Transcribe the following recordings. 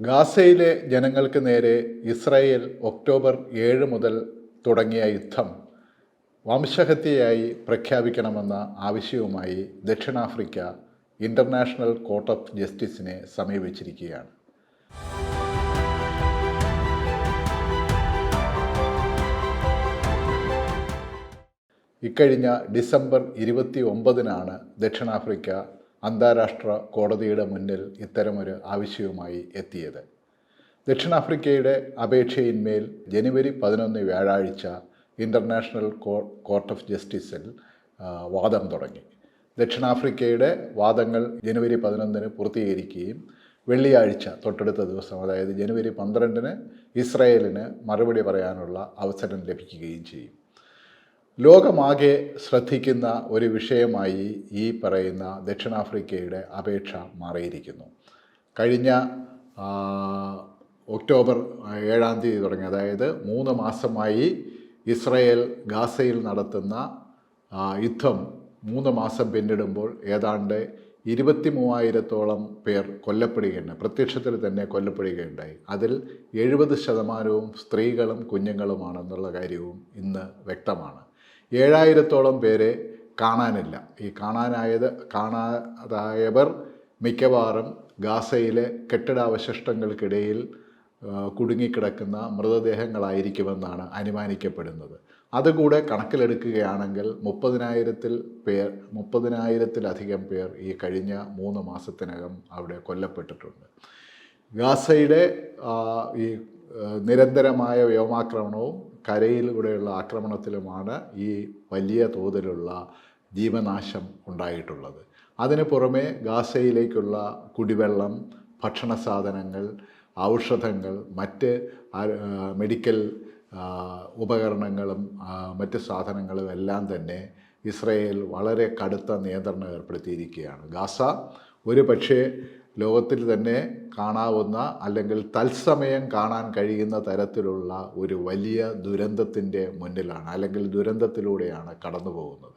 ഗാസയിലെ ജനങ്ങൾക്ക് നേരെ ഇസ്രായേൽ ഒക്ടോബർ ഏഴ് മുതൽ തുടങ്ങിയ യുദ്ധം വംശഹത്യയായി പ്രഖ്യാപിക്കണമെന്ന ആവശ്യവുമായി ദക്ഷിണാഫ്രിക്ക ഇന്റർനാഷണൽ കോർട്ട് ഓഫ് ജസ്റ്റിസിനെ സമീപിച്ചിരിക്കുകയാണ്. ഇക്കഴിഞ്ഞ ഡിസംബർ ഇരുപത്തി ഒമ്പതിനാണ് ദക്ഷിണാഫ്രിക്ക അന്താരാഷ്ട്ര കോടതിയുടെ മുന്നിൽ ഇത്തരമൊരു ആവശ്യവുമായി എത്തിയത്. ദക്ഷിണാഫ്രിക്കയുടെ അപേക്ഷയിന്മേൽ ജനുവരി പതിനൊന്ന് വ്യാഴാഴ്ച ഇന്റർനാഷണൽ കോർട്ട് ഓഫ് ജസ്റ്റിസിൽ വാദം തുടങ്ങി. ദക്ഷിണാഫ്രിക്കയുടെ വാദങ്ങൾ ജനുവരി പതിനൊന്നിന് പൂർത്തീകരിക്കുകയും വെള്ളിയാഴ്ച തൊട്ടടുത്ത ദിവസം അതായത് ജനുവരി പന്ത്രണ്ടിന് ഇസ്രായേലിന് മറുപടി പറയാനുള്ള അവസരം ലഭിക്കുകയും ചെയ്യും. ലോകമാകെ ശ്രദ്ധിക്കുന്ന ഒരു വിഷയമായി ഈ പറയുന്ന ദക്ഷിണാഫ്രിക്കയുടെ അപേക്ഷ മാറിയിരിക്കുന്നു. കഴിഞ്ഞ ഒക്ടോബർ ഏഴാം തീയതി തുടങ്ങി അതായത് മൂന്ന് മാസമായി ഇസ്രയേൽ ഗാസയിൽ നടത്തുന്ന യുദ്ധം മൂന്ന് മാസം പിന്നിടുമ്പോൾ ഏതാണ്ട് ഇരുപത്തി മൂവായിരത്തോളം പേർ കൊല്ലപ്പെടുകയുണ്ടായി. പ്രത്യക്ഷത്തിൽ തന്നെ കൊല്ലപ്പെടുകയുണ്ടായി. അതിൽ എഴുപത് ശതമാനവും സ്ത്രീകളും കുഞ്ഞുങ്ങളുമാണെന്നുള്ള കാര്യവും ഇന്ന് വ്യക്തമാണ്. ഏഴായിരത്തോളം പേരെ കാണാനില്ല. ഈ കാണാനായത് കാണാതായവർ മിക്കവാറും ഗാസയിലെ കെട്ടിടാവശിഷ്ടങ്ങൾക്കിടയിൽ കുടുങ്ങിക്കിടക്കുന്ന മൃതദേഹങ്ങളായിരിക്കുമെന്നാണ് അനുമാനിക്കപ്പെടുന്നത്. അതുകൂടെ കണക്കിലെടുക്കുകയാണെങ്കിൽ മുപ്പതിനായിരത്തിൽ പേർ മുപ്പതിനായിരത്തിലധികം പേർ ഈ കഴിഞ്ഞ മൂന്ന് മാസത്തിനകം അവിടെ കൊല്ലപ്പെട്ടിട്ടുണ്ട്. ഗാസയുടെ ഈ നിരന്തരമായ വ്യോമാക്രമണവും കരയിലൂടെയുള്ള ആക്രമണത്തിലുമാണ് ഈ വലിയ തോതിലുള്ള ജീവനാശം ഉണ്ടായിട്ടുള്ളത്. അതിന് പുറമെ ഗാസയിലേക്കുള്ള കുടിവെള്ളം ഭക്ഷണ സാധനങ്ങൾ ഔഷധങ്ങൾ മറ്റ് മെഡിക്കൽ ഉപകരണങ്ങളും മറ്റ് സാധനങ്ങളും എല്ലാം തന്നെ ഇസ്രയേൽ വളരെ കടുത്ത നിയന്ത്രണം ഏർപ്പെടുത്തിയിരിക്കുകയാണ്. ഗാസ ഒരു പക്ഷേ ലോകത്തിൽ തന്നെ കാണാവുന്ന അല്ലെങ്കിൽ തത്സമയം കാണാൻ കഴിയുന്ന തരത്തിലുള്ള ഒരു വലിയ ദുരന്തത്തിന്റെ മുന്നിലാണ് അല്ലെങ്കിൽ ദുരന്തത്തിലൂടെയാണ് കടന്നു പോകുന്നത്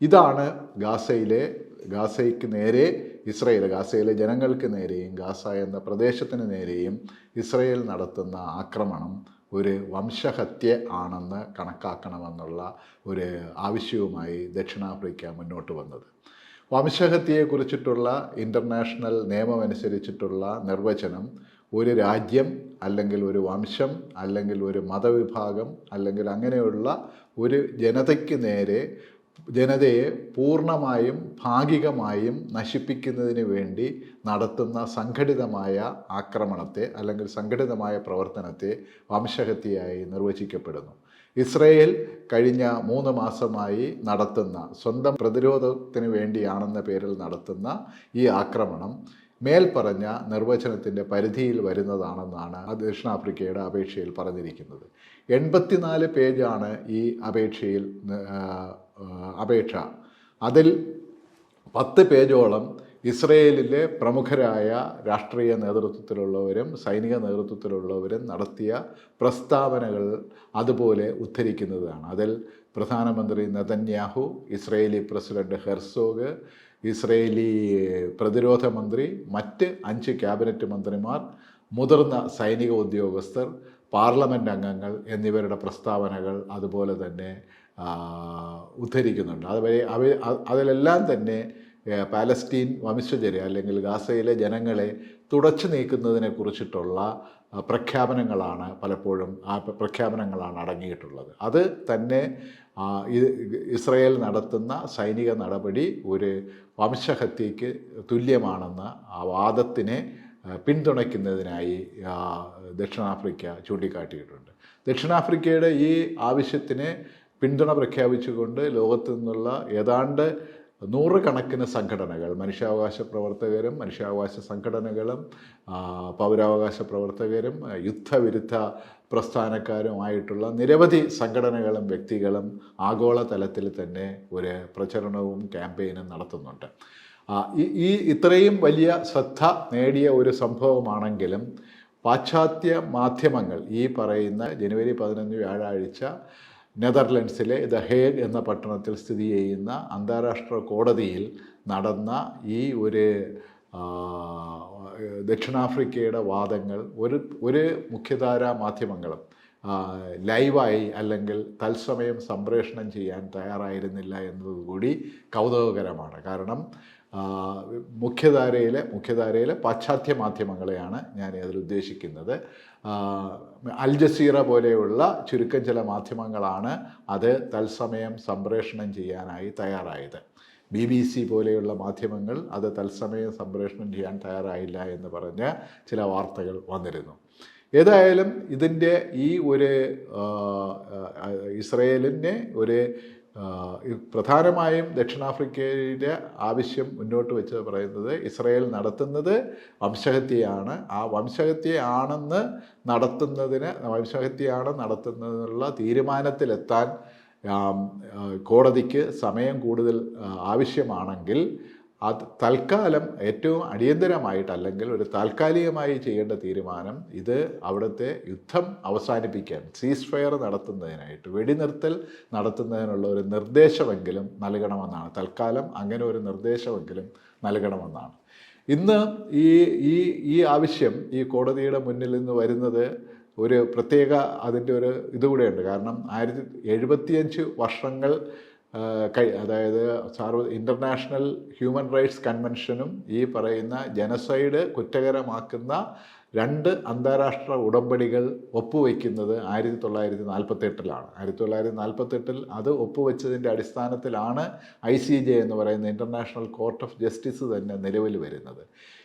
ഇതാണ് ഗാസയിലെ ഗാസയ്ക്ക് നേരെ ഇസ്രയേൽ ഗാസയിലെ ജനങ്ങൾക്ക് നേരെയും ഗാസ എന്ന പ്രദേശത്തിന് നേരെയും ഇസ്രയേൽ നടത്തുന്ന ആക്രമണം ഒരു വംശഹത്യ ആണെന്ന് കണക്കാക്കണമെന്നുള്ള ഒരു ആവശ്യവുമായി ദക്ഷിണാഫ്രിക്ക മുന്നോട്ട് വന്നത്. വംശഹത്യയെക്കുറിച്ചിട്ടുള്ള ഇന്റർനാഷണൽ നിയമമനുസരിച്ചിട്ടുള്ള നിർവചനം ഒരു രാജ്യം അല്ലെങ്കിൽ ഒരു വംശം അല്ലെങ്കിൽ ഒരു മതവിഭാഗം അല്ലെങ്കിൽ അങ്ങനെയുള്ള ഒരു ജനതയ്ക്ക് നേരെ ജനതയെ പൂർണമായും ഭാഗികമായും നശിപ്പിക്കുന്നതിന് വേണ്ടി നടത്തുന്ന സംഘടിതമായ ആക്രമണത്തെ അല്ലെങ്കിൽ സംഘടിതമായ പ്രവർത്തനത്തെ വംശഹത്യയായി നിർവചിക്കപ്പെടുന്നു. ഇസ്രയേൽ കഴിഞ്ഞ മൂന്ന് മാസമായി നടത്തുന്ന സ്വന്തം പ്രതിരോധത്തിന് വേണ്ടിയാണെന്ന പേരിൽ നടത്തുന്ന ഈ ആക്രമണം മേൽപ്പറഞ്ഞ നിർവചനത്തിന്റെ പരിധിയിൽ വരുന്നതാണെന്നാണ് ദക്ഷിണാഫ്രിക്കയുടെ അപേക്ഷയിൽ പറഞ്ഞിരിക്കുന്നത്. എൺപത്തിനാല് പേജാണ് ഈ അപേക്ഷയിൽ അപേക്ഷ. അതിൽ പത്ത് പേജോളം ഇസ്രയേലിലെ പ്രമുഖരായ രാഷ്ട്രീയ നേതൃത്വത്തിലുള്ളവരും സൈനിക നേതൃത്വത്തിലുള്ളവരും നടത്തിയ പ്രസ്താവനകൾ അതുപോലെ ഉദ്ധരിക്കുന്നതാണ്. അതിൽ പ്രധാനമന്ത്രി Netanyahu Israeli president Herzog Israeli പ്രതിരോധ മന്ത്രി മറ്റ് അഞ്ച് ക്യാബിനറ്റ് മന്ത്രിമാർ മുതിർന്ന സൈനിക ഉദ്യോഗസ്ഥർ പാർലമെന്റ് അംഗങ്ങൾ എന്നിവരുടെ പ്രസ്താവനകൾ അതുപോലെ തന്നെ ഉദ്ധരിക്കുന്നുണ്ട്. അതുവരെ അവ അതിലെല്ലാം തന്നെ പാലസ്തീൻ വംശജരെ അല്ലെങ്കിൽ ഗാസയിലെ ജനങ്ങളെ തുടച്ചു നീക്കുന്നതിനെ കുറിച്ചിട്ടുള്ള പ്രഖ്യാപനങ്ങളാണ് പലപ്പോഴും ആ പ്രഖ്യാപനങ്ങളാണ് അടങ്ങിയിട്ടുള്ളത്. അത് തന്നെ ഇസ്രയേൽ നടത്തുന്ന സൈനിക നടപടി ഒരു വംശഹത്യയ്ക്ക് തുല്യമാണെന്ന ആ വാദത്തിനെ പിന്തുണയ്ക്കുന്നതിനായി ദക്ഷിണാഫ്രിക്ക ചൂണ്ടിക്കാട്ടിയിട്ടുണ്ട്. ദക്ഷിണാഫ്രിക്കയുടെ ഈ ആവശ്യത്തിന് പിന്തുണ പ്രഖ്യാപിച്ചുകൊണ്ട് ലോകത്തു നിന്നുള്ള ഏതാണ്ട് നൂറുകണക്കിന് സംഘടനകൾ മനുഷ്യാവകാശ പ്രവർത്തകരും മനുഷ്യാവകാശ സംഘടനകളും പൗരാവകാശ പ്രവർത്തകരും യുദ്ധവിരുദ്ധ പ്രസ്ഥാനക്കാരുമായിട്ടുള്ള നിരവധി സംഘടനകളും വ്യക്തികളും ആഗോളതലത്തിൽ തന്നെ ഒരു പ്രചരണവും ക്യാമ്പയിനും നടത്തുന്നുണ്ട്. ഈ ഇത്രയും വലിയ ശ്രദ്ധ നേടിയ ഒരു സംഭവമാണെങ്കിലും പാശ്ചാത്യ മാധ്യമങ്ങൾ ഈ പറയുന്ന ജനുവരി പതിനൊന്ന് വ്യാഴാഴ്ച നെതർലൻഡ്സിലെ ദ ഹേഗ് എന്ന പട്ടണത്തിൽ സ്ഥിതി ചെയ്യുന്ന അന്താരാഷ്ട്ര കോടതിയിൽ നടന്ന ഈ ഒരു ദക്ഷിണാഫ്രിക്കയുടെ വാദങ്ങൾ ഒരു ഒരു മുഖ്യധാര മാധ്യമങ്ങളും ലൈവായി അല്ലെങ്കിൽ തത്സമയം സംപ്രേഷണം ചെയ്യാൻ തയ്യാറായിരുന്നില്ല എന്നതുകൂടി കൗതുകകരമാണ്. കാരണം മുഖ്യധാരയിലെ മുഖ്യധാരയിലെ പാശ്ചാത്യ മാധ്യമങ്ങളെയാണ് ഞാൻ അതിൽ ഉദ്ദേശിക്കുന്നത്. അൽ ജസീറ പോലെയുള്ള ചുരുക്കം ചില മാധ്യമങ്ങളാണ് അത് തത്സമയം സംപ്രേഷണം ചെയ്യാനായി തയ്യാറായത്. ബി ബി സി പോലെയുള്ള മാധ്യമങ്ങൾ അത് തത്സമയം സംപ്രേഷണം ചെയ്യാൻ തയ്യാറായില്ല എന്ന് പറഞ്ഞ് ചില വാർത്തകൾ വന്നിരുന്നു. ഏതായാലും ഇതിന്റെ ഈ ഒരു ഇസ്രയേലിനെ ഒരു പ്രധാനമായും ദക്ഷിണാഫ്രിക്കയുടെ ആവശ്യം മുന്നോട്ട് വെച്ച് പറയുന്നത് ഇസ്രയേൽ നടത്തുന്നത് വംശഹത്യയാണ്. ആ വംശഹത്യയാണെന്ന് നടത്തുന്നതിന് വംശഹത്യയാണ് നടത്തുന്നതിനുള്ള തീരുമാനത്തിലെത്താൻ കോടതിക്ക് സമയം കൂടുതൽ ആവശ്യമാണെങ്കിൽ അത് തൽക്കാലം ഏറ്റവും അടിയന്തരമായിട്ട് അല്ലെങ്കിൽ ഒരു താൽക്കാലികമായി ചെയ്യേണ്ട തീരുമാനം ഇത് അവിടുത്തെ യുദ്ധം അവസാനിപ്പിക്കാൻ സീസ് ഫയർ നടത്തുന്നതിനായിട്ട് വെടിനിർത്തൽ നടത്തുന്നതിനുള്ള ഒരു നിർദ്ദേശമെങ്കിലും നൽകണമെന്നാണ്. തൽക്കാലം അങ്ങനെ ഒരു നിർദ്ദേശമെങ്കിലും നൽകണമെന്നാണ്. ഇന്ന് ഈ ഈ ഈ ആവശ്യം ഈ കോടതിയുടെ മുന്നിൽ നിന്ന് വരുന്നത് ഒരു പ്രത്യേക അതിന്റെ ഒരു ഇതുകൂടെയുണ്ട്. കാരണം ആയിരത്തി എഴുപത്തിയഞ്ച് വർഷങ്ങൾ അതായത് സാർവ ഇന്റർനാഷണൽ ഹ്യൂമൻ റൈറ്റ്സ് കൺവെൻഷനും ഈ പറയുന്ന ജനസൈഡ് കുറ്റകരമാക്കുന്ന രണ്ട് അന്താരാഷ്ട്ര ഉടമ്പടികൾ ഒപ്പുവെക്കുന്നത് ആയിരത്തി തൊള്ളായിരത്തി നാൽപ്പത്തെട്ടിലാണ് ആയിരത്തി തൊള്ളായിരത്തി നാൽപ്പത്തെട്ടിൽ അത് ഒപ്പുവെച്ചതിന്റെ അടിസ്ഥാനത്തിലാണ് ഐ സി ജെ എന്ന് പറയുന്ന ഇന്റർനാഷണൽ കോർട്ട് ഓഫ് ജസ്റ്റിസ് തന്നെ നിലവിൽ വരുന്നത്.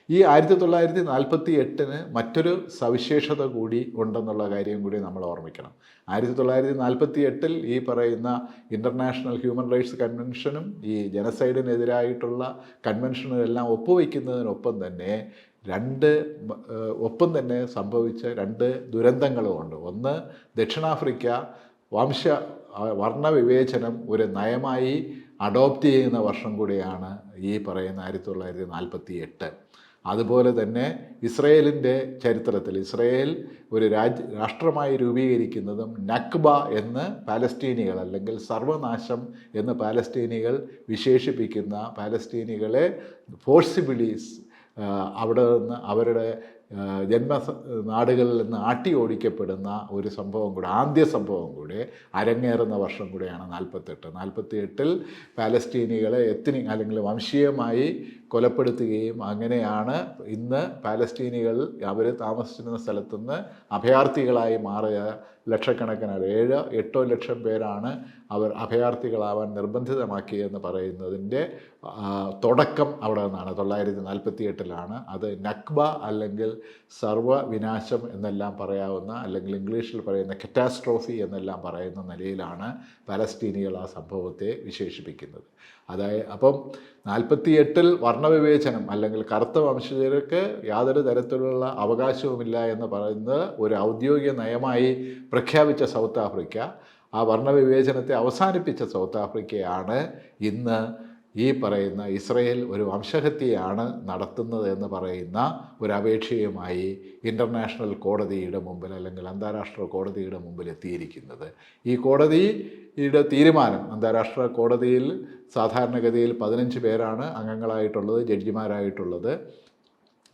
ഈ ആയിരത്തി തൊള്ളായിരത്തി നാൽപ്പത്തി എട്ടിന് മറ്റൊരു സവിശേഷത കൂടി ഉണ്ടെന്നുള്ള കാര്യം കൂടി നമ്മൾ ഓർമ്മിക്കണം. ആയിരത്തി തൊള്ളായിരത്തി നാൽപ്പത്തി എട്ടിൽ ഈ പറയുന്ന ഇന്റർനാഷണൽ ഹ്യൂമൻ റൈറ്റ്സ് കൺവെൻഷനും ഈ ജനസൈഡിനെതിരായിട്ടുള്ള കൺവെൻഷനും എല്ലാം ഒപ്പുവയ്ക്കുന്നതിനൊപ്പം തന്നെ രണ്ട് ഒപ്പം തന്നെ സംഭവിച്ച രണ്ട് ദുരന്തങ്ങളുമുണ്ട് ഒന്ന് ദക്ഷിണാഫ്രിക്ക വംശ വർണവിവേചനം ഒരു നയമായി അഡോപ്റ്റ് ചെയ്യുന്ന വർഷം കൂടിയാണ് ഈ പറയുന്ന ആയിരത്തി തൊള്ളായിരത്തി നാൽപ്പത്തി എട്ട് അതുപോലെ തന്നെ ഇസ്രയേലിന്റെ ചരിത്രത്തിൽ ഇസ്രയേൽ ഒരു രാജ്യ രാഷ്ട്രമായി രൂപീകരിക്കുന്നതും നക്ബ എന്ന് പാലസ്തീനികൾ അല്ലെങ്കിൽ സർവനാശം എന്ന് പാലസ്തീനികൾ വിശേഷിപ്പിക്കുന്ന പാലസ്തീനികളെ ഫോഴ്സിബിളീസ് അവിടെ നിന്ന് അവരുടെ ജന്മ നാടുകളിൽ നിന്ന് ആട്ടി ഓടിക്കപ്പെടുന്ന ഒരു സംഭവം കൂടെ ആദ്യ സംഭവം കൂടെ അരങ്ങേറുന്ന വർഷം കൂടെയാണ് നാൽപ്പത്തെട്ട്. നാൽപ്പത്തി എട്ടിൽ പാലസ്തീനികളെ എത്തിനി അല്ലെങ്കിൽ വംശീയമായി കൊലപ്പെടുത്തുകയും അങ്ങനെയാണ് ഇന്ന് പാലസ്തീനികൾ അവർ താമസിച്ചിരുന്ന സ്ഥലത്തുനിന്ന് അഭയാർത്ഥികളായി മാറിയ ലക്ഷക്കണക്കിന് ആൾ ഏഴ് എട്ടോ ലക്ഷം പേരാണ് അവർ അഭയാർത്ഥികളാവാൻ നിർബന്ധിതമാക്കിയെന്ന് പറയുന്നതിന്റെ തുടക്കം അവിടെ നിന്നാണ്. തൊള്ളായിരത്തി നാൽപ്പത്തി എട്ടിലാണ് അത് നക്ബ അല്ലെങ്കിൽ സർവവിനാശം എന്നെല്ലാം പറയാവുന്ന അല്ലെങ്കിൽ ഇംഗ്ലീഷിൽ പറയുന്ന കറ്റാസ്ട്രോഫി എന്നെല്ലാം പറയുന്ന നിലയിലാണ് പലസ്തീനികൾ ആ സംഭവത്തെ വിശേഷിപ്പിക്കുന്നത്. അതായത് അപ്പം നാൽപ്പത്തിയെട്ടിൽ വർണവിവേചനം അല്ലെങ്കിൽ കറുത്ത വംശജർക്ക് യാതൊരു തരത്തിലുള്ള അവകാശവുമില്ല എന്ന് പറയുന്നത് ഒരു ഔദ്യോഗിക നയമായി പ്രഖ്യാപിച്ച സൗത്ത് ആഫ്രിക്ക. ആ വർണവിവേചനത്തെ അവസാനിപ്പിച്ച സൗത്ത് ആഫ്രിക്കയാണ് ഇന്ന് ഈ പറയുന്ന ഇസ്രയേൽ ഒരു വംശഹത്യയാണ് നടത്തുന്നത് എന്ന് പറയുന്ന ഒരു അപേക്ഷയുമായി ഇന്റർനാഷണൽ കോടതിയുടെ മുമ്പിൽ അല്ലെങ്കിൽ അന്താരാഷ്ട്ര കോടതിയുടെ മുമ്പിൽ എത്തിയിരിക്കുന്നത്. ഈ കോടതിയുടെ തീരുമാനം അന്താരാഷ്ട്ര കോടതിയിൽ സാധാരണഗതിയിൽ പതിനഞ്ച് പേരാണ് അംഗങ്ങളായിട്ടുള്ളത് ജഡ്ജിമാരായിട്ടുള്ളത്.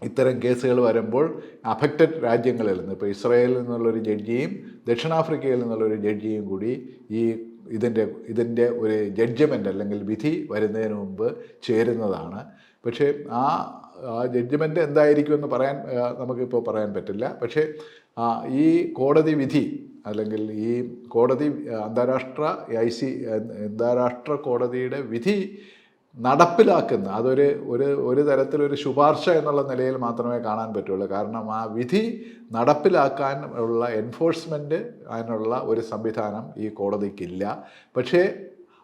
ഇത്തരം കേസുകൾ വരുമ്പോൾ അഫക്റ്റഡ് രാജ്യങ്ങളിൽ നിന്ന് ഇപ്പോൾ ഇസ്രയേലിൽ നിന്നുള്ളൊരു ജഡ്ജിയും ദക്ഷിണാഫ്രിക്കയിൽ നിന്നുള്ളൊരു ജഡ്ജിയും കൂടി ഈ ഇതിന്റെ ഇതിന്റെ ഒരു ജഡ്ജ്മെന്റ് അല്ലെങ്കിൽ വിധി വരുന്നതിന് മുമ്പ് ചേരുന്നതാണ്. പക്ഷേ ആ ജഡ്ജ്മെന്റ് എന്തായിരിക്കുമെന്ന് പറയാൻ നമുക്കിപ്പോൾ പറയാൻ പറ്റില്ല. പക്ഷേ ഈ കോടതി വിധി അല്ലെങ്കിൽ ഈ കോടതി അന്താരാഷ്ട്ര ഐ സി അന്താരാഷ്ട്ര കോടതിയുടെ വിധി നടപ്പിലാക്കുന്ന അതൊരു ഒരു ഒരു തരത്തിലൊരു ശുപാർശ എന്നുള്ള നിലയിൽ മാത്രമേ കാണാൻ പറ്റുള്ളൂ. കാരണം ആ വിധി നടപ്പിലാക്കാൻ ഉള്ള എൻഫോഴ്സ്മെന്റ് അതിനുള്ള ഒരു സംവിധാനം ഈ കോടതിക്കില്ല. പക്ഷേ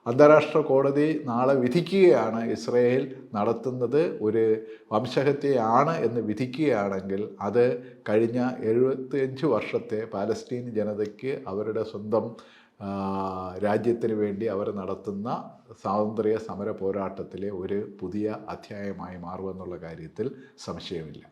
അന്താരാഷ്ട്ര കോടതി നാളെ വിധിക്കുകയാണ് ഇസ്രയേൽ നടത്തുന്നത്. ഒരു വംശഹത്യയാണ് എന്ന് വിധിക്കുകയാണെങ്കിൽ അത് കഴിഞ്ഞ എഴുപത്തിയഞ്ച് വർഷത്തെ പാലസ്തീൻ ജനതയ്ക്ക് അവരുടെ സ്വന്തം രാജ്യത്തിന് വേണ്ടി അവർ നടത്തുന്ന സ്വാതന്ത്ര്യ സമര പോരാട്ടത്തിലെ ഒരു പുതിയ അധ്യായമായി മാറുമെന്നുള്ള കാര്യത്തിൽ സംശയമില്ല.